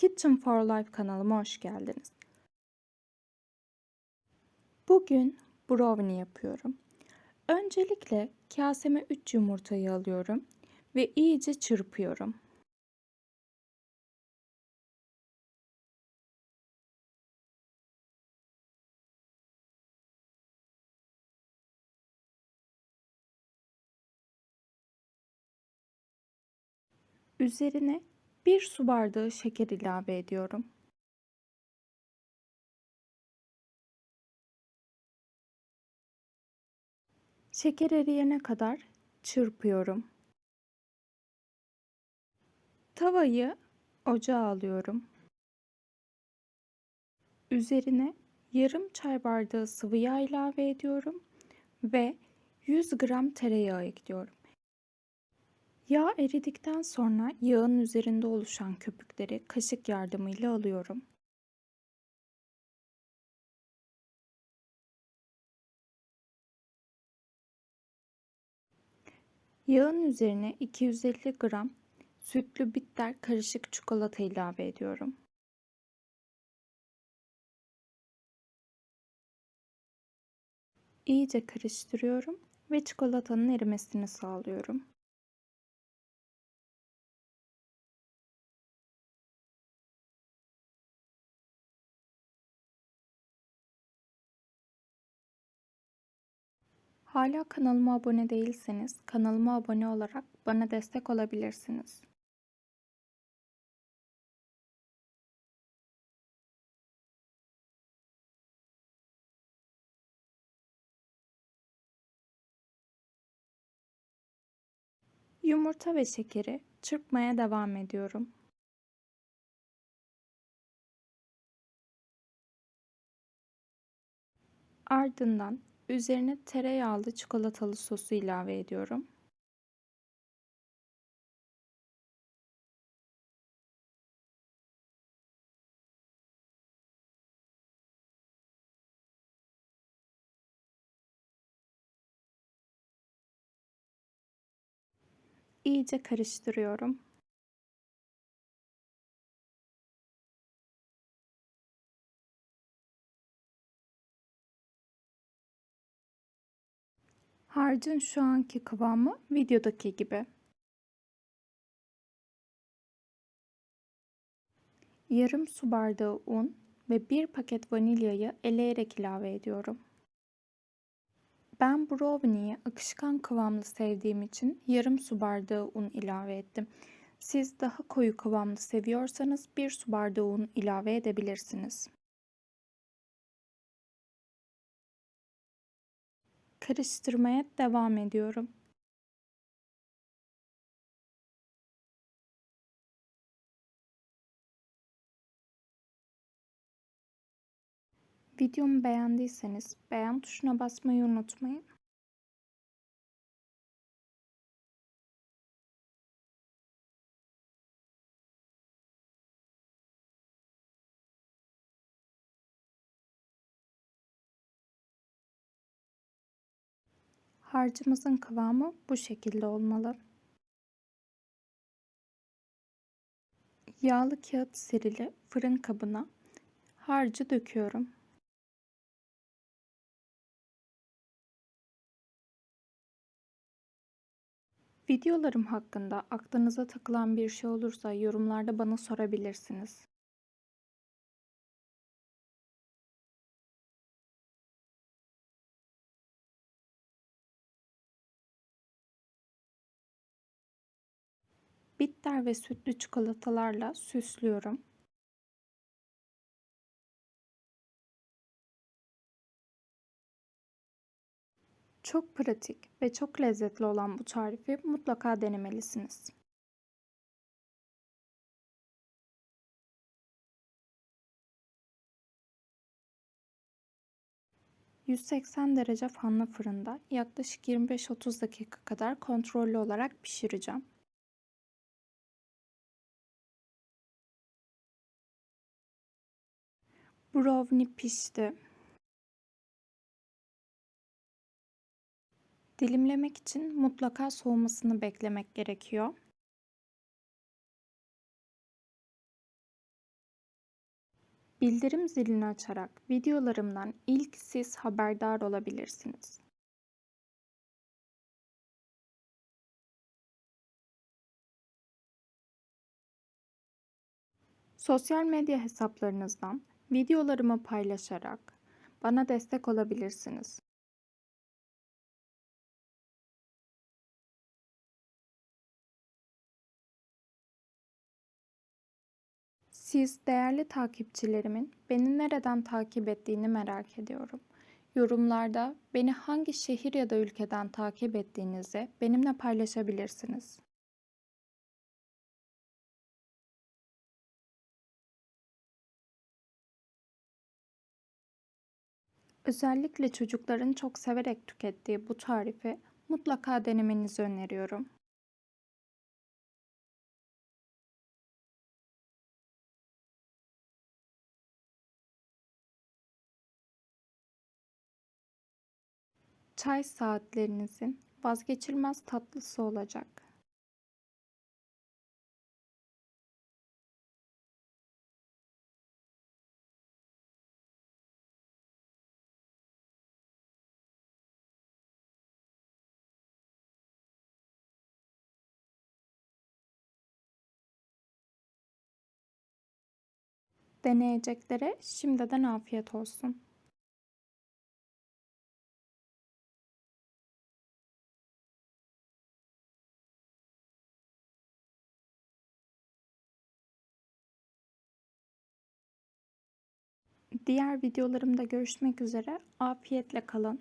Kitchen for Life kanalıma hoş geldiniz. Bugün brownie yapıyorum. Öncelikle kaseme 3 yumurtayı alıyorum ve iyice çırpıyorum. Üzerine 1 su bardağı şeker ilave ediyorum. Şeker eriyene kadar çırpıyorum. Tavayı ocağa alıyorum. Üzerine yarım çay bardağı sıvı yağ ilave ediyorum ve 100 gram tereyağı ekliyorum. Yağ eridikten sonra yağın üzerinde oluşan köpükleri kaşık yardımıyla alıyorum. Yağın üzerine 250 gram sütlü bitter karışık çikolata ilave ediyorum. İyice karıştırıyorum ve çikolatanın erimesini sağlıyorum. Hala kanalıma abone değilseniz kanalıma abone olarak bana destek olabilirsiniz. Yumurta ve şekeri çırpmaya devam ediyorum. Ardından üzerine tereyağlı çikolatalı sosu ilave ediyorum. İyice karıştırıyorum. Harcın şu anki kıvamı videodaki gibi. Yarım su bardağı un ve bir paket vanilyayı eleyerek ilave ediyorum. Ben brownie'yi akışkan kıvamlı sevdiğim için yarım su bardağı un ilave ettim. Siz daha koyu kıvamlı seviyorsanız bir su bardağı un ilave edebilirsiniz. Karıştırmaya devam ediyorum. Videomu beğendiyseniz beğen tuşuna basmayı unutmayın. Harcımızın kıvamı bu şekilde olmalı. Yağlı kağıt serili fırın kabına harcı döküyorum. Videolarım hakkında aklınıza takılan bir şey olursa yorumlarda bana sorabilirsiniz. Bitter ve sütlü çikolatalarla süslüyorum. Çok pratik ve çok lezzetli olan bu tarifi mutlaka denemelisiniz. ...180 derece fanlı fırında yaklaşık 25-30 dakika kadar kontrollü olarak pişireceğim. Brownie pişti. Dilimlemek için mutlaka soğumasını beklemek gerekiyor. Bildirim zilini açarak videolarımdan ilk siz haberdar olabilirsiniz. Sosyal medya hesaplarınızdan videolarımı paylaşarak bana destek olabilirsiniz. Siz değerli takipçilerimin beni nereden takip ettiğini merak ediyorum. Yorumlarda beni hangi şehir ya da ülkeden takip ettiğinizi benimle paylaşabilirsiniz. Özellikle çocukların çok severek tükettiği bu tarifi mutlaka denemenizi öneriyorum. Çay saatlerinizin vazgeçilmez tatlısı olacak. Deneyeceklere şimdiden afiyet olsun. Diğer videolarımda görüşmek üzere. Afiyetle kalın.